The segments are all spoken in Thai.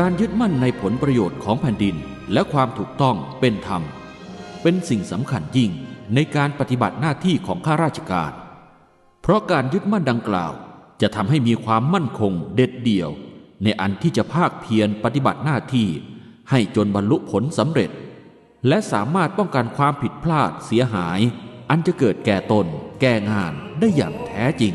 การยึดมั่นในผลประโยชน์ของแผ่นดินและความถูกต้องเป็นธรรม เป็นสิ่งสำคัญยิ่งในการปฏิบัติหน้าที่ของข้าราชการ เพราะการยึดมั่นดังกล่าว จะทำให้มีความมั่นคงเด็ดเดี่ยว ในอันที่จะภาคเพียรปฏิบัติหน้าที่ ให้จนบรรลุผลสำเร็จ และสามารถป้องกันความผิดพลาดเสียหาย อันจะเกิดแก่ตน แก่งานได้อย่างแท้จริง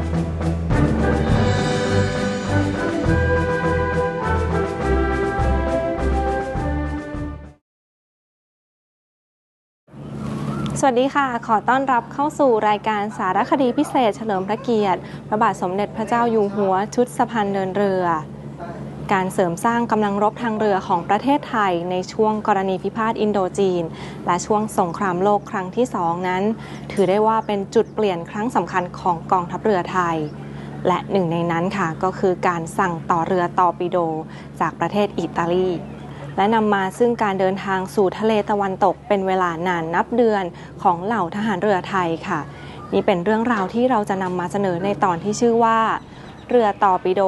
สวัสดีค่ะ ขอต้อนรับเข้าสู่รายการสารคดีพิเศษเฉลิมพระเกียรติ พระบาทสมเด็จพระเจ้าอยู่หัวชุดสะพานเดินเรือ การเสริมสร้างกำลังรบทางเรือของประเทศไทยในช่วงกรณีพิพาทอินโดจีน และช่วงสงครามโลกครั้งที่สองนั้น ถือได้ว่าเป็นจุดเปลี่ยนครั้งสำคัญของกองทัพเรือไทย และหนึ่งในนั้นค่ะก็คือการสั่งต่อเรือตอปิโด จากประเทศอิตาลี และนำมาซึ่งการเดินทางสู่ทะเลตะวันตกเป็นเวลานานนับเดือนของเหล่าทหารเรือไทยค่ะ นี่เป็นเรื่องราวที่เราจะนำมาเสนอในตอนที่ชื่อว่า เรือต่อปิโด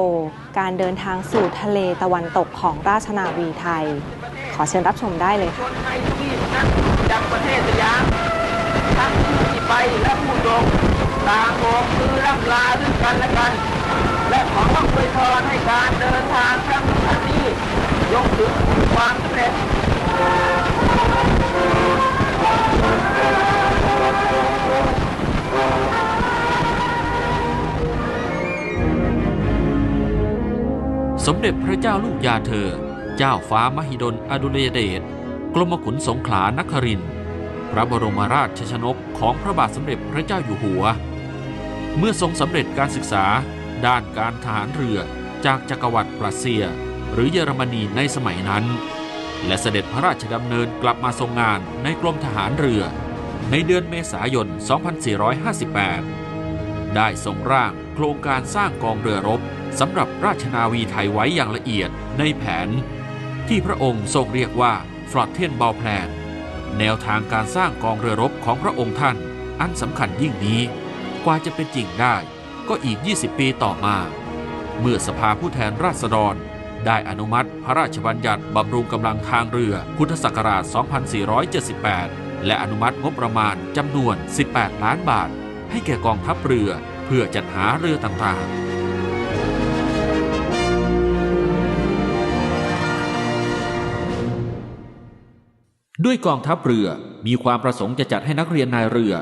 การเดินทางสู่ทะเลตะวันตกของราชนาวีไทย ขอเชิญรับชมได้เลยค่ะนไทยที่นั้นจากประเทศสยามทั้งที่ไปและผู้ลงต่างโบกมือร่ำลาซึ่งกันและกัน และขออวยพรให้การเดินทางครั้งนี้ ยกถึงความสำเร็จสมเด็จพระเจ้าลูกยาเธอ เจ้าฟ้ามหิดลอดุลยเดช กรมขุนสงขลานครินทร์พระบรมราชชนกของพระบาทสมเด็จพระเจ้าอยู่หัว เมื่อทรงสำเร็จการศึกษาด้านการทหารเรือจากจักรวรรดิรัสเซีย หรือเยอรมนีในสมัยนั้น และเสด็จพระราชดำเนินกลับมาทรงงานในกรมทหารเรือ ในเดือนเมษายน 2458 ได้ทรงร่างโครงการสร้างกองเรือรบสำหรับราชนาวีไทยไว้อย่างละเอียดในแผน ที่พระองค์ทรงเรียกว่าฟลอตเทนบอลแพลนแนวทางการสร้างกองเรือรบของพระองค์ท่าน อันสำคัญยิ่งนี้ กว่าจะเป็นจริงได้ก็อีก 20 ปีต่อมา เมื่อสภาผู้แทนราษฎร ได้อนุมัติพระราชบัญญัติบำรุงกำลังทางเรือพุทธศักราช 2478 และอนุมัติงบประมาณจำนวน 18 ล้านบาท ให้แก่กองทัพเรือเพื่อจัดหาเรือต่างๆด้วยกองทัพเรือมีความประสงค์จะจัดให้นักเรียนนายเรือ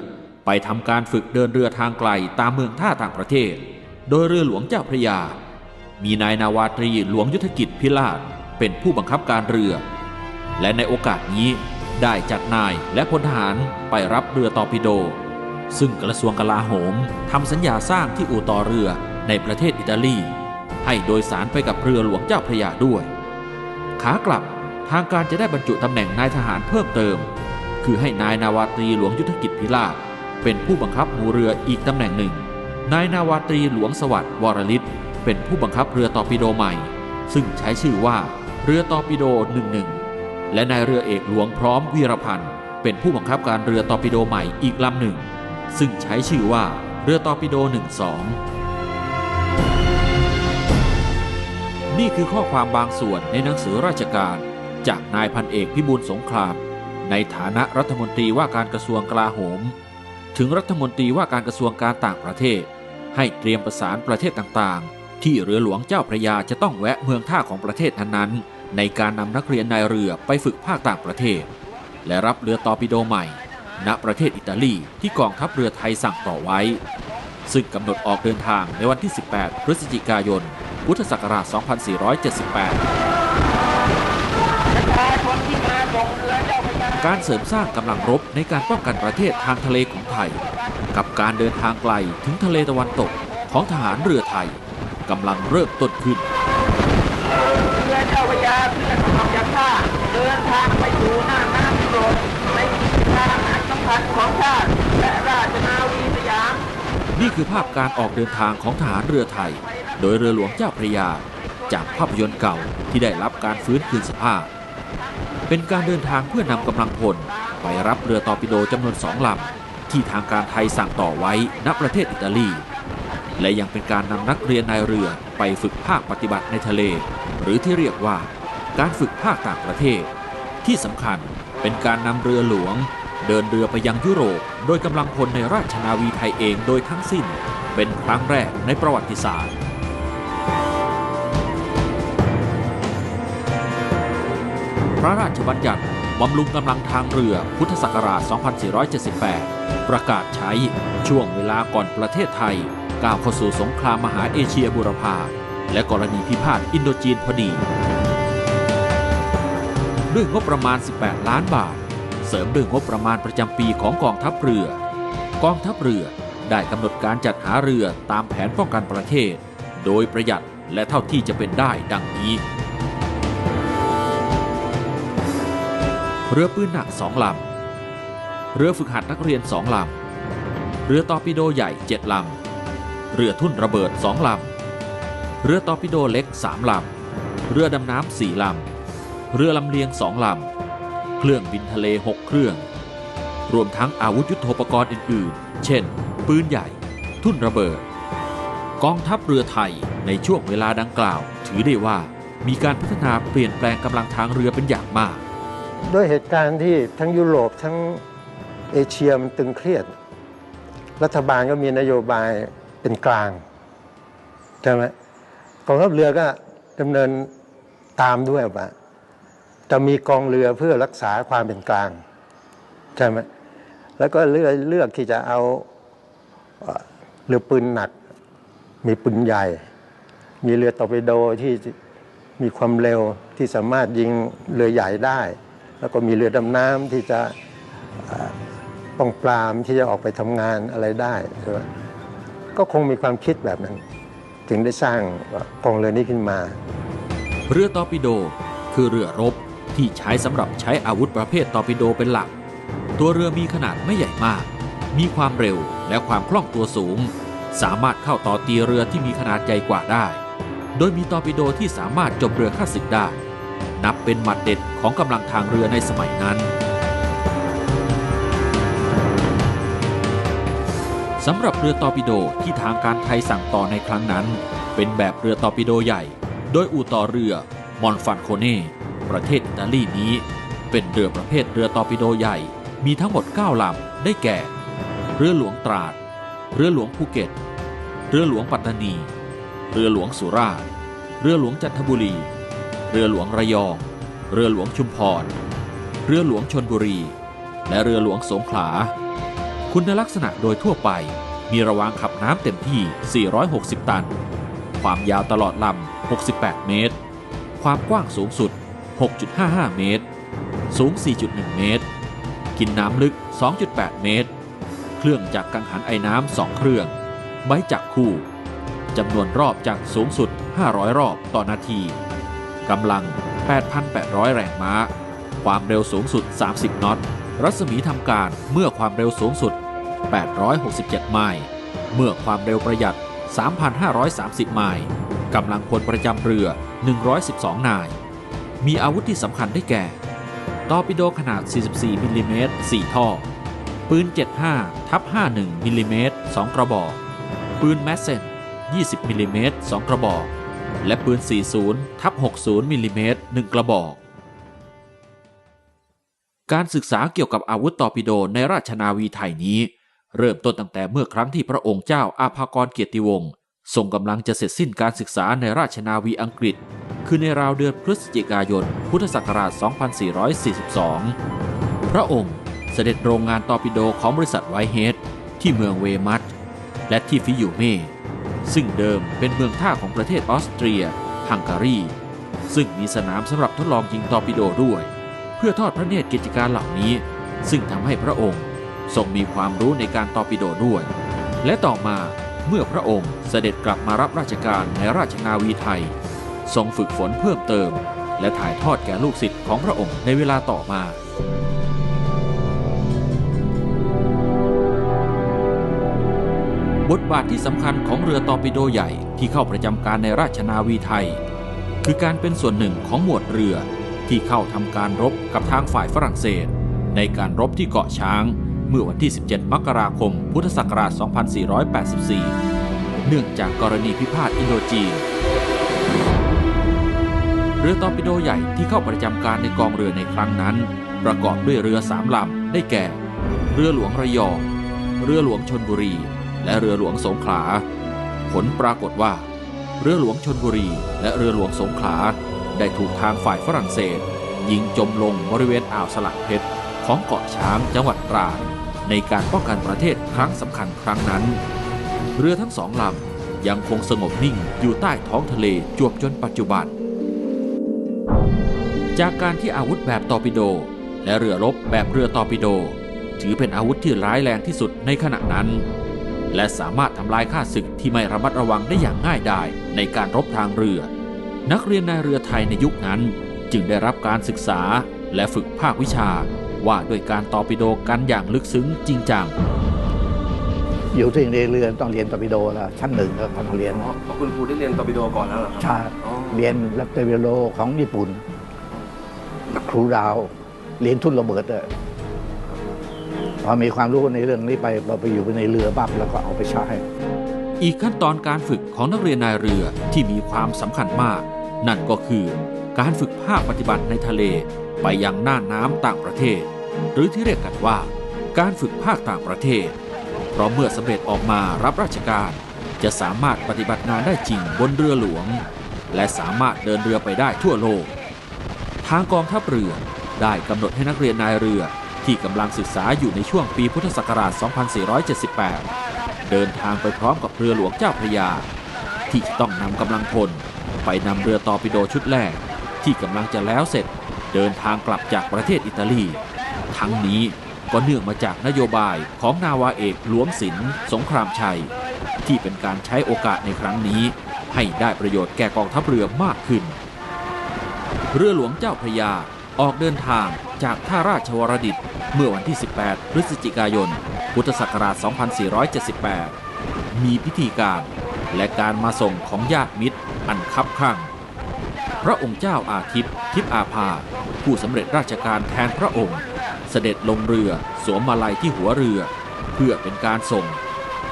ไปทำการฝึกเดินเรือทางไกลตามเมืองท่าต่างประเทศ โดยเรือหลวงเจ้าพระยา มีนายนาวาตรีหลวงยุทธกิจพิราชเป็นผู้บังคับการเรือ และในโอกาสนี้ได้จัดนายและพลทหารไปรับเรือตอร์ปิโด ซึ่งกระทรวงกลาโหมทำสัญญาสร้างที่อู่ต่อเรือในประเทศอิตาลี ให้โดยสารไปกับเรือหลวงเจ้าพระยาด้วย ขากลับทางการจะได้บรรจุตำแหน่งนายทหารเพิ่มเติม คือให้นายนาวาตรีหลวงยุทธกิจพิราชเป็นผู้บังคับหมู่เรืออีกตำแหน่งหนึ่ง นายนาวาตรีหลวงสวัสดิ์วรลิศ เป็นผู้บังคับเรือตอร์ปิโดใหม่ ซึ่งใช้ชื่อว่าเรือตอร์ปิโด 11 และนายเรือเอกหลวงพร้อมวีรพันธ์เป็นผู้บังคับการเรือตอร์ปิโดใหม่อีกลำหนึ่ง ซึ่งใช้ชื่อว่าเรือตอร์ปิโด 12 นี่คือข้อความบางส่วนในหนังสือราชการ จากนายพันเอกพิบูลสงคราม ในฐานะรัฐมนตรีว่าการกระทรวงกลาโหม ถึงรัฐมนตรีว่าการกระทรวงการต่างประเทศ ให้เตรียมประสานประเทศต่างๆ ที่เรือหลวงเจ้าพระยาจะต้องแวะเมืองท่าของประเทศนั้นๆ ในการนำนักเรียนนายเรือไปฝึกภาคต่างประเทศ และรับเรือตอร์ปิโดใหม่ ณประเทศอิตาลีที่กองทัพเรือไทยสั่งต่อไว้ ซึ่งกำหนดออกเดินทางในวันที่ 18 พฤศจิกายน พุทธศักราช 2478 การเสริมสร้างกำลังรบในการป้องกันประเทศทางทะเลของไทย กับการเดินทางไกลถึงทะเลตะวันตกของทหารเรือไทย กำลังเริ่มต้นขึ้นเรือเจ้าพระยาเพื่อออกจากท่าเดินทางไปสู่หน้าน้ำยุโรปในทิศทางอันสำคัญของชาติและราชนาวีสยาม นี่คือภาพการออกเดินทางของทหารเรือไทย โดยเรือหลวงเจ้าพระยา จากภาพยนตร์เก่าที่ได้รับการฟื้นคืนสภาพ เป็นการเดินทางเพื่อนำกำลังพลไปรับเรือตอร์ปิโดจำนวนสองลำที่ทางการไทยสั่งต่อไว้ณประเทศอิตาลี และยังเป็นการนำนักเรียนนายเรือไปฝึกภาคปฏิบัติในทะเล หรือที่เรียกว่า การฝึกภาคต่างประเทศ ที่สำคัญเป็นการนำเรือหลวง เดินเรือไปยังยุโรป โดยกำลังพลในราชนาวีไทยเองโดยทั้งสิ้น เป็นครั้งแรกในประวัติศาสตร์พระราชบัญญัติบำรุงกำลังทางเรือพุทธศักราช 2478 ประกาศใช้ช่วงเวลาก่อนประเทศไทย ก้าวเข้าสู่สงครามมหาเอเชียบุรพาและกรณีพิพาทอินโดจีนพอดี ด้วยงบประมาณ 18 ล้านบาท เสริมด้วยงบประมาณประจำปีของกองทัพเรือ กองทัพเรือได้กำหนดการจัดหาเรือตามแผนป้องกันประเทศ โดยประหยัดและเท่าที่จะเป็นได้ดังนี้ เรือปืนหนักสองลำ เรือฝึกหัดนักเรียนสองลำ เรือตอร์ปิโดใหญ่เจ็ดลำ เรือทุ่นระเบิดสองลำ เรือตอร์ปิโดเล็กสามลำ เรือดำน้ำสี่ลำ เรือลำเลียงสองลำ เครื่องบินทะเลหกเครื่อง รวมทั้งอาวุธยุโทโธปกรณ์อื่น ๆ เช่น ปืนใหญ่ ทุ่นระเบิด กองทัพเรือไทยในช่วงเวลาดังกล่าว ถือได้ว่ามีการพัฒนาเปลี่ยนแปลงกำลังทางเรือเป็นอย่างมาก ด้วยเหตุการณ์ที่ทั้งยุโรปทั้งเอเชียมันตึงเครียด รัฐบาลก็มีนโยบาย เป็นกลางใช่ไหมกองทัพเรือก็ดำเนินตามด้วยว่าจะมีกองเรือเพื่อรักษาความเป็นกลางใช่ไหมแล้วก็เลือกเลือกที่จะเอาเรือปืนหนัก มีปืนใหญ่ มีเรือตอร์ปิโดที่มีความเร็วที่สามารถยิงเรือใหญ่ได้ แล้วก็มีเรือดำน้ำที่จะป้องปรามที่จะออกไปทำงานอะไรได้ใช่ไหม ก็คงมีความคิดแบบนั้น ถึงได้สร้างกองเรือนี้ขึ้นมา เรือตอร์ปิโด คือเรือรบที่ใช้สำหรับใช้อาวุธประเภทตอร์ปิโดเป็นหลัก ตัวเรือมีขนาดไม่ใหญ่มาก มีความเร็วและความคล่องตัวสูง สามารถเข้าต่อตีเรือที่มีขนาดใหญ่กว่าได้ โดยมีตอร์ปิโดที่สามารถจมเรือข้าศึกได้ นับเป็นหมัดเด็ดของกำลังทางเรือในสมัยนั้น สำหรับเรือตอร์ปิโดที่ทางการไทยสั่งต่อในครั้งนั้น เป็นแบบเรือตอร์ปิโดใหญ่ โดยอู่ต่อเรือมอนฟันโคเน่ประเทศอิตาลีนี้ เป็นเรือประเภทเรือตอร์ปิโดใหญ่ มีทั้งหมด 9 ลำ ได้แก่ เรือหลวงตราด เรือหลวงภูเก็ต เรือหลวงปัตตานี เรือหลวงสุราษฎร์ เรือหลวงจันทบุรี เรือหลวงระยอง เรือหลวงชุมพร เรือหลวงชนบุรี และเรือหลวงสงขลา คุณลักษณะโดยทั่วไป มีระวางขับน้ำเต็มที่ 460 ตัน ความยาวตลอดลำ 68 เมตร ความกว้างสูงสุด 6.55 เมตร สูง 4.1 เมตร กินน้ำลึก 2.8 เมตร เครื่องจักรกังหันไอ้น้ำ 2 เครื่อง ใบจักรคู่จำนวนรอบจักรสูงสุด 500 รอบต่อนาที กำลัง 8,800 แรงม้า ความเร็วสูงสุด 30 น็อต รัศมีทำการเมื่อความเร็วสูงสุด 867 ไมล์ เมื่อความเร็วประหยัด 3,530 ไมล์ กำลังพลประจำเรือ 112 นาย มีอาวุธที่สำคัญได้แก่ ตอร์ปิโดขนาด 44 มิลลิเมตร 4 ท่อ ปืน 75 ทับ 51 มิลลิเมตร 2 กระบอก ปืนแมสเซน 20 มิลลิเมตร 2 กระบอก และปืน 40 ทับ 60 มิลลิเมตร 1 กระบอกการศึกษาเกี่ยวกับอาวุธตอร์ปิโดในราชนาวีไทยนี้ เริ่มต้นตั้งแต่เมื่อครั้งที่พระองค์เจ้าอาภากรเกียรติวงศ์ทรงกำลังจะเสร็จสิ้นการศึกษาในราชนาวีอังกฤษ คือในราวเดือนพฤศจิกายน พุทธศักราช 2442 พระองค์เสด็จโรงงานตอร์ปิโดของบริษัทไวเฮดที่เมืองเวมัตและที่ฟิยูเมซึ่งเดิมเป็นเมืองท่าของประเทศออสเตรีย ฮังการี ซึ่งมีสนามสำหรับทดลองยิงตอร์ปิโดด้วย เพื่อทอดพระเนตรกิจการเหล่านี้ ซึ่งทำให้พระองค์ ทรงมีความรู้ในการตอปิโดด้วย และต่อมาเมื่อพระองค์เสด็จกลับมารับราชการในราชนาวีไทย ทรงฝึกฝนเพิ่มเติม และถ่ายทอดแก่ลูกศิษย์ของพระองค์ในเวลาต่อมาบทบาทที่สำคัญของเรือตอร์ปิโดใหญ่ที่เข้าประจำการในราชนาวีไทย คือการเป็นส่วนหนึ่งของหมวดเรือที่เข้าทำการรบกับทางฝ่ายฝรั่งเศส ในการรบที่เกาะช้าง เมื่อวันที่ 17 มกราคม พุทธศักราช 2484 เนื่องจากกรณีพิพาทอินโดจีน เรือตอร์ปิโดใหญ่ที่เข้าประจำการในกองเรือในครั้งนั้น ประกอบด้วยเรือสามลำได้แก่ เรือหลวงระยอง เรือหลวงชนบุรี และเรือหลวงสงขลา ผลปรากฏว่า เรือหลวงชนบุรี และเรือหลวงสงขลา ได้ถูกทางฝ่ายฝรั่งเศสยิงจมลงบริเวณอ่าวสลัดเพชรของเกาะช้างจังหวัดตราด ในการป้องกันประเทศครั้งสำคัญครั้งนั้น เรือทั้งสองลำยังคงสงบนิ่งอยู่ใต้ท้องทะเลจวบจนปัจจุบัน จากการที่อาวุธแบบตอร์ปิโด และเรือรบแบบเรือตอร์ปิโด ถือเป็นอาวุธที่ร้ายแรงที่สุดในขณะนั้น และสามารถทำลายข้าศึกที่ไม่ระมัดระวังได้อย่างง่ายดายในการรบทางเรือ นักเรียนนายเรือไทยในยุคนั้น จึงได้รับการศึกษาและฝึกภาควิชา ว่าด้วยการตอร์ปิโดกันอย่างลึกซึ้งจริงจังอยู่ที่เรียนเรือต้องเรียนตอร์ปิโดแล้วชั้นหนึ่งก็ต้องเรียนอ๋อเพราะคุณครูได้เรียนตอร์ปิโดก่อนแล้วเหรอครับชาอ๋อเรียนรับตอร์ปิโดของญี่ปุ่นกับครูดาวเรียนทุ่นระเบิดเลยพอมีความรู้ในเรื่องนี้ไปพอไปอยู่ในเรือปั๊บแล้วก็เอาไปใช้อีกขั้นตอนการฝึกของนักเรียนนายเรือที่มีความสำคัญมาก นั่นก็คือ การฝึกภาคปฏิบัติในทะเลไปยังหน่านน้ำต่างประเทศ หรือที่เรียกกันว่า การฝึกภาคต่างประเทศ เพราะเมื่อสำเร็จออกมารับราชการ จะสามารถปฏิบัติงานได้จริงบนเรือหลวง และสามารถเดินเรือไปได้ทั่วโลก ทางกองทัพเรือได้กำหนดให้นักเรียนนายเรือที่กำลังศึกษาอยู่ในช่วงปีพุทธศักราช 2478 เดินทางไปพร้อมกับเรือหลวงเจ้าพระยา ที่จะต้องนำกำลังพลไปนำเรือตอร์ปิโดชุดแรก ที่กำลังจะแล้วเสร็จเดินทางกลับจากประเทศอิตาลี ทั้งนี้ก็เนื่องมาจากนโยบายของนาวาเอกหลวงศิลป์สงครามชัย ที่เป็นการใช้โอกาสในครั้งนี้ ให้ได้ประโยชน์แก่กองทัพเรือมากขึ้น เรือหลวงเจ้าพระยาออกเดินทางจากท่าราชวรดิตเมื่อวันที่ 18 พฤศจิกายน พุทธศักราช 2478 มีพิธีการและการมาส่งของญาติมิตรอันคับข้าง พระองค์เจ้าอาทิตย์ ทิพอาภา ผู้สำเร็จราชการแทนพระองค์ เสด็จลงเรือสวมมาลัยที่หัวเรือ เพื่อเป็นการส่ง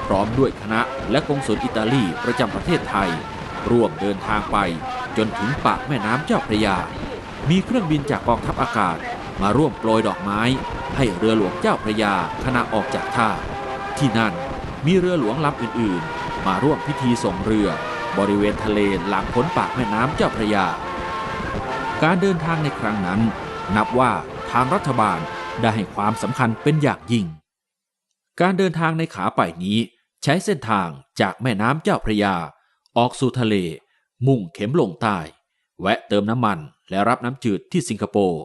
พร้อมด้วยคณะและกองสุลอิตาลีประจำประเทศไทย ร่วมเดินทางไปจนถึงปากแม่น้ำเจ้าพระยา มีเครื่องบินจากกองทัพอากาศมาร่วมโปรยดอกไม้ ให้เรือหลวงเจ้าพระยาขณะออกจากท่า ที่นั่นมีเรือหลวงลำอื่นๆ มาร่วมพิธีส่งเรือ บริเวณทะเลหลังพ้นปากแม่น้ำเจ้าพระยา การเดินทางในครั้งนั้น นับว่าทางรัฐบาลได้ให้ความสำคัญเป็นอย่างยิ่ง การเดินทางในขาไปนี้ใช้เส้นทางจากแม่น้ำเจ้าพระยา ออกสู่ทะเล มุ่งเข็มลงใต้ แวะเติมน้ำมันและรับน้ำจืดที่สิงคโปร์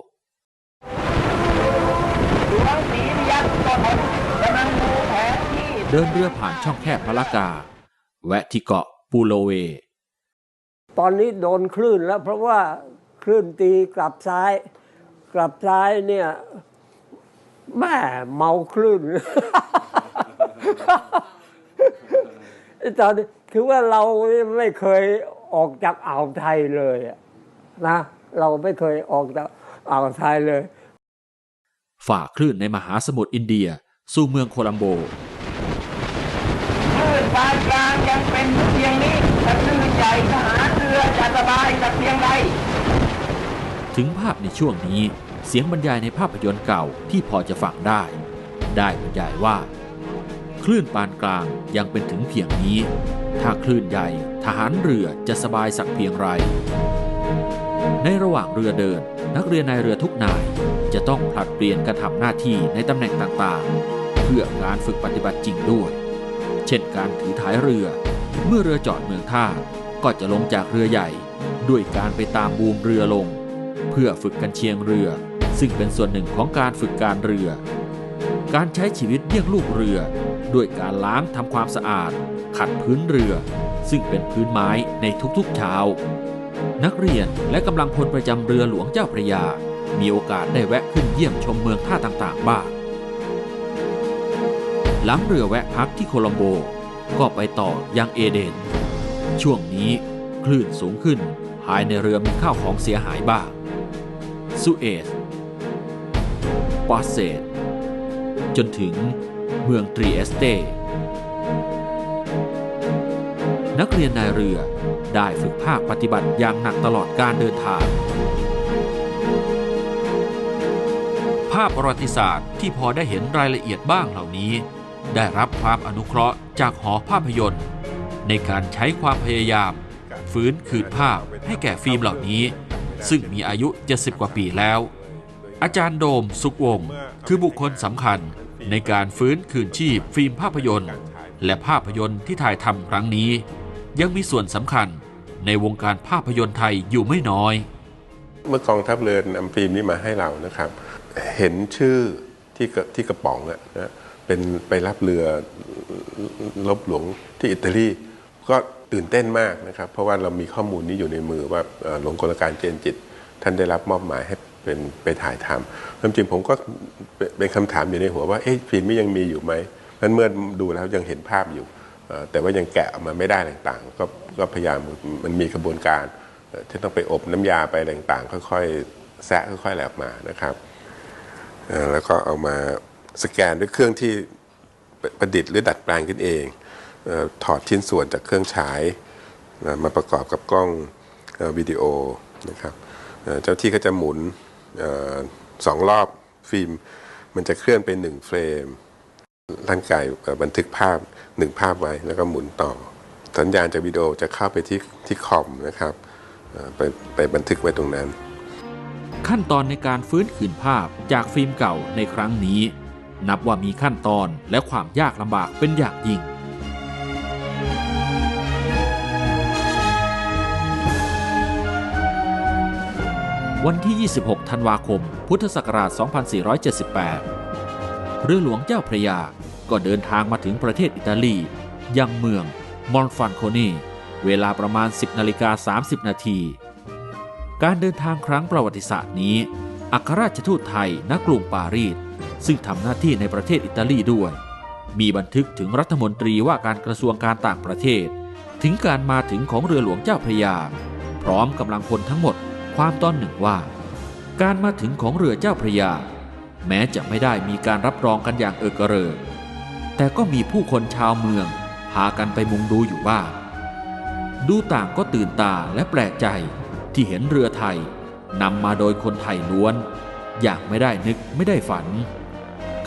เดินเรือผ่านช่องแคบมะละกา แวะที่เกาะ ปูโลเว ตอนนี้โดนคลื่นแล้วเพราะว่าคลื่นตีกลับซ้าย กลับซ้ายเนี่ยแม่เมาคลื่นตอนนี้ถือว่าเราไม่เคยออกจากอ่าวไทยเลยอะนะเราไม่เคยออกจากอ่าวไทยเลย ฝ่าคลื่นในมหาสมุทรอินเดีย สู่เมืองโคลัมโบคลื่น ปานกลางยังเป็นเพียงนี้ถ้าคลื่นใหญ่ทหารเรือจะสบายสักเพียงใดถึงภาพในช่วงนี้ เสียงบรรยายในภาพยนตร์เก่าที่พอจะฟังได้ ได้บรรยายว่า คลื่นปานกลางยังเป็นถึงเพียงนี้ ถ้าคลื่นใหญ่ทหารเรือจะสบายสักเพียงไร ในระหว่างเรือเดิน นักเรียนในเรือทุกนาย จะต้องผลัดเปลี่ยนกระทำหน้าที่ในตำแหน่งต่างๆ เพื่อการฝึกปฏิบัติจริงด้วย เช่นการถือท้ายเรือ เมื่อเรือจอดเมืองท่าก็จะลงจากเรือใหญ่ ด้วยการไปตามบูมเรือลง เพื่อฝึกกันเชียงเรือ ซึ่งเป็นส่วนหนึ่งของการฝึกการเรือ การใช้ชีวิตเยี่ยงลูกเรือ ด้วยการล้างทำความสะอาด ขัดพื้นเรือ ซึ่งเป็นพื้นไม้ในทุกๆเช้า นักเรียนและกำลังพลประจำเรือหลวงเจ้าพระยา มีโอกาสได้แวะขึ้นเยี่ยมชมเมืองท่าต่างๆบ้าง หลังเรือแวะพักที่โคลัมโบ ก็ไปต่อยังเอเดน ช่วงนี้คลื่นสูงขึ้นภายในเรือมีข้าวของเสียหายบ้างสุเอซปอสเซตจนถึงเมืองตรีเอสเต นักเรียนนายเรือได้ฝึกภาคปฏิบัติอย่างหนักตลอดการเดินทาง ภาพประวัติศาสตร์ที่พอได้เห็นรายละเอียดบ้างเหล่านี้ ได้รับความอนุเคราะห์จากหอภาพยนตร์ ในการใช้ความพยายาม ฟื้นคืนภาพให้แก่ฟิล์มเหล่านี้ ซึ่งมีอายุ 70 กว่าปีแล้ว อาจารย์โดมสุขวงศ์คือบุคคลสำคัญในการฟื้นคืนชีพฟิล์มภาพยนตร์ และภาพยนตร์ที่ถ่ายทำครั้งนี้ ยังมีส่วนสำคัญในวงการภาพยนตร์ไทยอยู่ไม่น้อย เมื่อกองทัพเรือนำฟิล์มนี้มาให้เรานะครับ เห็นชื่อที่กระที่กระป๋องอะนะ เป็นไปรับเรือลบหลวงที่อิตาลีก็ตื่นเต้นมากนะครับ เพราะว่าเรามีข้อมูลนี้อยู่ในมือว่าหลวงกลการเจนจิต ท่านได้รับมอบหมายให้เป็นไปถ่ายทำความจริงผมก็เป็นคำถามอยู่ในหัวว่าเอ๊ะฟิล์มนี้ยังมีอยู่ไหมนั้นเมื่อดูแล้วยังเห็นภาพอยู่ แต่ว่ายังแกะออกมาไม่ได้ต่างๆ ก็ก็พยายามมันมีกระบวนการที่ต้องไปอบน้ำยาไปต่างๆ ค่อยๆแซะค่อยๆแหลกมานะครับแล้วก็เอามา สแกนด้วยเครื่องที่ประดิษฐ์หรือดัดแปลงขึ้นเองถอดชิ้นส่วนจากเครื่องฉายมาประกอบกับกล้องวิดีโอนะครับเจ้าที่ก็จะหมุนออสองรอบฟิล์ม มันจะเคลื่อนไปหนึ่งเฟรม ร่างกายบันทึกภาพหนึ่งภาพไว้แล้วก็หมุนต่อ สัญญาณจากวิดีโอจะเข้าไปที่ที่คอมนะครับไปไปบันทึกไว้ตรงนั้น ขั้นตอนในการฟื้นคืนภาพจากฟิล์มเก่าในครั้งนี้ นับว่ามีขั้นตอนและความยากลำบากเป็นอย่างยิ่ง วันที่ 26 ธันวาคม พุทธศักราช 2478 เรือหลวงเจ้าพระยา ก็เดินทางมาถึงประเทศอิตาลี ยังเมืองมอนฟันโคเนเวลาประมาณ 10นาฬิกา30 นาที การเดินทางครั้งประวัติศาสตร์นี้ อัครราชทูตไทยณกรุงปารีสซึ่งทำหน้าที่ในประเทศอิตาลีด้วย มีบันทึกถึงรัฐมนตรีว่าการกระทรวงการต่างประเทศ ถึงการมาถึงของเรือหลวงเจ้าพระยา พร้อมกำลังพลทั้งหมดความตอนหนึ่งว่า การมาถึงของเรือเจ้าพระยา แม้จะไม่ได้มีการรับรองกันอย่างเออกเริกแต่ก็มีผู้คนชาวเมือง พากันไปมุงดูอยู่บ้าดูต่างก็ตื่นตาและแปลกใจที่เห็นเรือไทย นำมาโดยคนไทยล้วน อย่างไม่ได้นึกไม่ได้ฝัน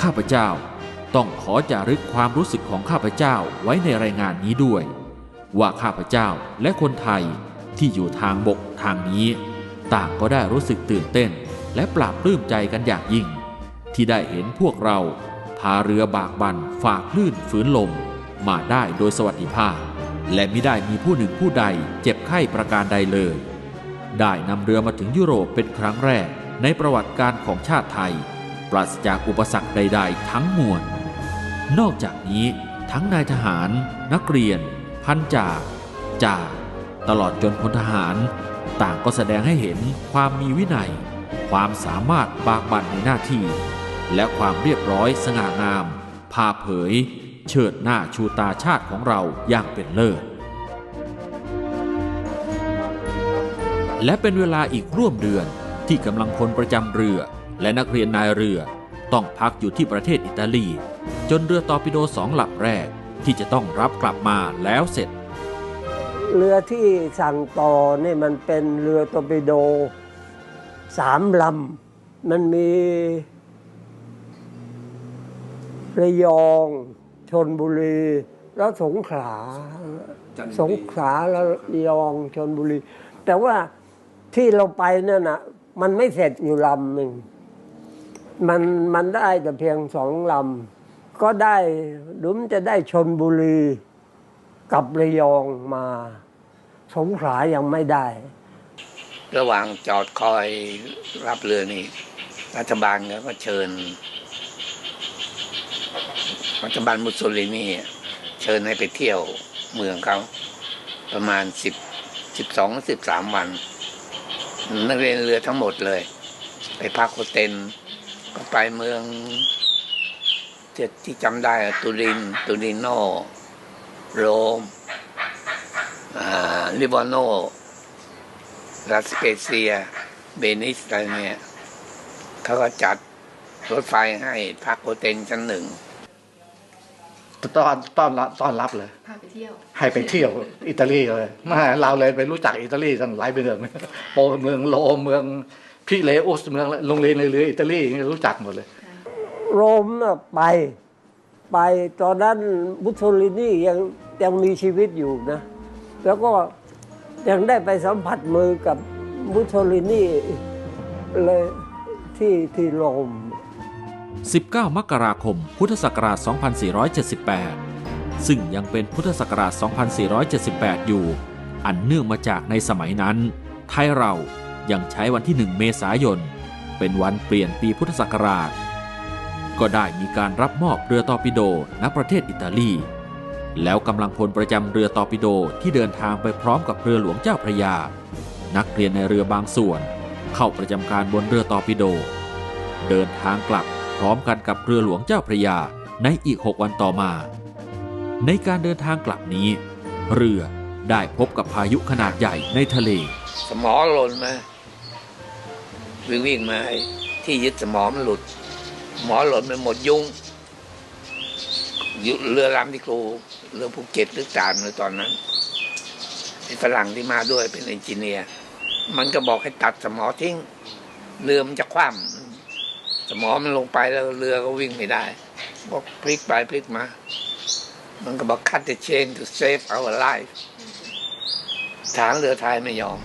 ข้าพเจ้าต้องขอจารึกความรู้สึกของข้าพเจ้าไว้ในรายงานนี้ด้วย ว่าข้าพเจ้าและคนไทยที่อยู่ทางบกทางนี้ ต่างก็ได้รู้สึกตื่นเต้น และปราบปลื้มใจกันอย่างยิ่ง ที่ได้เห็นพวกเราพาเรือบากบันฝ่าคลื่นฝืนลม มาได้โดยสวัสดิภาพ และไม่ได้มีผู้หนึ่งผู้ใดเจ็บไข้ประการใดเลย ได้นำเรือมาถึงยุโรปเป็นครั้งแรกในประวัติการของชาติไทย ปราศจากอุปสรรคใด ๆ ทั้งมวล นอกจากนี้ทั้งนายทหาร นักเรียน พันจ่าจ่าตลอดจนพลทหาร ต่างก็แสดงให้เห็นความมีวินัย ความสามารถบากบั่นในหน้าที่ และความเรียบร้อยสง่างามพาเผย เชิดหน้าชูตาชาติของเราอย่างเป็นเลิศ และเป็นเวลาอีกร่วมเดือนที่กำลังพลประจำเรือ และนักเรียนนายเรือ ต้องพักอยู่ที่ประเทศอิตาลี จนเรือตอร์ปิโดสองลำแรกที่จะต้องรับกลับมาแล้วเสร็จ เรือที่สั่งต่อนี่มันเป็นเรือตอร์ปิโดสามลำ มันมีระยองชนบุรี แล้วสงขลาจันทบุรีสงขลาแล้วระยองชนบุรี แต่ว่า ที่เราไปนั่นน่ะมันไม่เสร็จอยู่ลำหนึ่งมันมันได้แต่เพียงสองลำ ก็ได้หรือมันจะได้ชนบุรีกับระยองมา สงขลายังไม่ได้ ระหว่างจอดคอยรับเรือนี่รัฐบาลก็เชิญรัฐบาลมุสโสลินีเชิญให้ไปเที่ยวเมืองเขา ประมาณสิบสิบสองสิบสามวัน นักเรียนเรือทั้งหมดเลย ไปพักโฮเทลก็ไปเมืองที่ที่จำได้ตูรินตูริโนโรมลิบาโนลาสเปเซีย เบนิสอะไรเนี่ยเขาก็จัดรถไฟให้พักโฮเทลชั้นหนึ่ง ต้อนต้อนรับต้อนรับเลยพาไปเที่ยว ให้ไปเที่ยวอิตาลีเลยไมาเราเลยไปรู้จักอิตาลีทั้งหลายเมืองโปเมืองโรมเมืองพิเลอุสเมืองโรงเรียนในเรืออิตาลีอย่างเงี้ยรู้จักหมดเลย โรมน่ะไป ไปตอนนั้นมุสโสลินียังยังมีชีวิตอยู่นะ แล้วก็ยังได้ไปสัมผัสมือกับมุสโสลินีเลยที่ที่โรม 19 มกราคม พุทธศักราช 2478 ซึ่งยังเป็นพุทธศักราช 2478 อยู่ อันเนื่องมาจากในสมัยนั้น ไทยเรายังใช้วันที่ 1 เมษายน เป็นวันเปลี่ยนปีพุทธศักราช ก็ได้มีการรับมอบเรือตอร์ปิโดณประเทศอิตาลี แล้วกำลังพลประจำเรือตอร์ปิโดที่เดินทางไปพร้อมกับเรือหลวงเจ้าพระยา นักเรียนในเรือบางส่วน เข้าประจำการบนเรือตอร์ปิโด เดินทางกลับ พร้อมกันกับเรือหลวงเจ้าพระยาในอีก 6 วันต่อมา ในการเดินทางกลับนี้ เรือได้พบกับพายุขนาดใหญ่ในทะเล สมอหล่นมาวิ่งวิ่งมาที่ยึดสมอมันหลุด หมอหล่นไปหมดยุงยุเรือลำที่ครูเรือภูเก็ตหรือจานในตอนนั้นไอ้ฝรั่งที่มาด้วยเป็นเอนจิเนียร์มันก็บอกให้ตัดสมอทิ้งเรือมันจะคว่ำ สมอมันลงไปแล้วเรือก็วิ่งไม่ได้บอกพลิกไปพลิกมา มันก็บอก cut the chain to save our life ทางเรือไทยไม่ยอม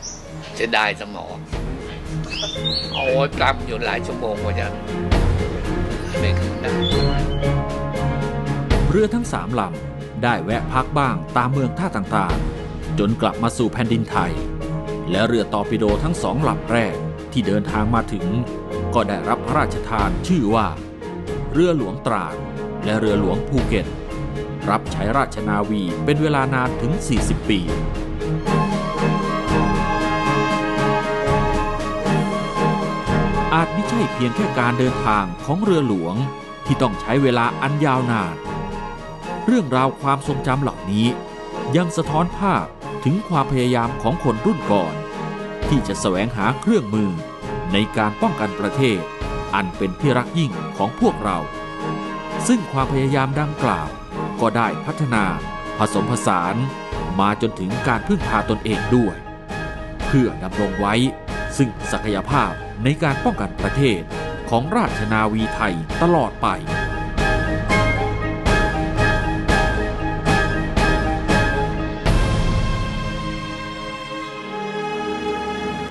จะได้สมอโอ้ยปรับอยู่หลายชั่วโมงกว่าจะไม่ขึ้นได้เรือทั้งสามลำได้แวะพักบ้างตามเมืองท่าต่างๆ จนกลับมาสู่แผ่นดินไทย และเรือตอร์ปิโดทั้งสองลำแรกที่เดินทางมาถึง ก็ได้รับพระราชทานชื่อว่า เรือหลวงตราดและเรือหลวงภูเก็ต รับใช้ราชนาวีเป็นเวลานานถึง 40 ปีอาจไม่ใช่เพียงแค่การเดินทางของเรือหลวงที่ต้องใช้เวลาอันยาวนาน เรื่องราวความทรงจำเหล่านี้ ยังสะท้อนภาพถึงความพยายามของคนรุ่นก่อน ที่จะแสวงหาเครื่องมือ ในการป้องกันประเทศ อันเป็นที่รักยิ่งของพวกเรา ซึ่งความพยายามดังกล่าว ก็ได้พัฒนาผสมผสานมาจนถึงการพึ่งพาตนเองด้วย เพื่อดำรงไว้ ซึ่งศักยภาพในการป้องกันประเทศของราชนาวีไทยตลอดไป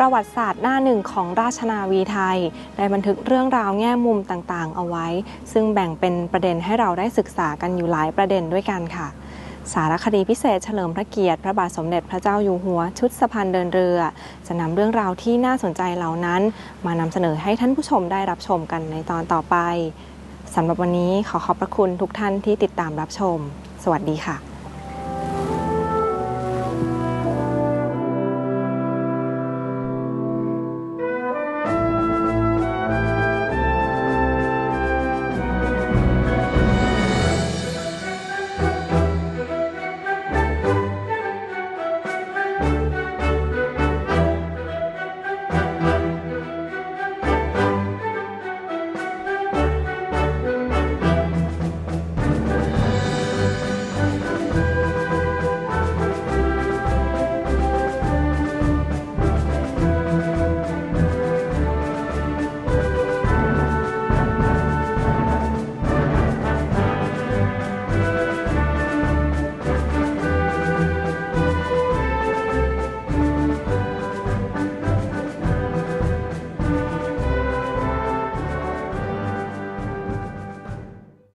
ประวัติศาสตร์หน้าหนึ่งของราชนาวีไทย ได้บันทึกเรื่องราวแง่มุมต่างๆ เอาไว้ ซึ่งแบ่งเป็นประเด็นให้เราได้ศึกษากันอยู่หลายประเด็นด้วยกันค่ะ สารคดีพิเศษเฉลิมพระเกียรติ พระบาทสมเด็จพระเจ้าอยู่หัว ชุดสะพานเดินเรือ จะนำเรื่องราวที่น่าสนใจเหล่านั้น มานำเสนอให้ท่านผู้ชมได้รับชมกันในตอนต่อไปสำหรับวันนี้ขอขอบพระคุณทุกท่านที่ติดตามรับชม สวัสดีค่ะ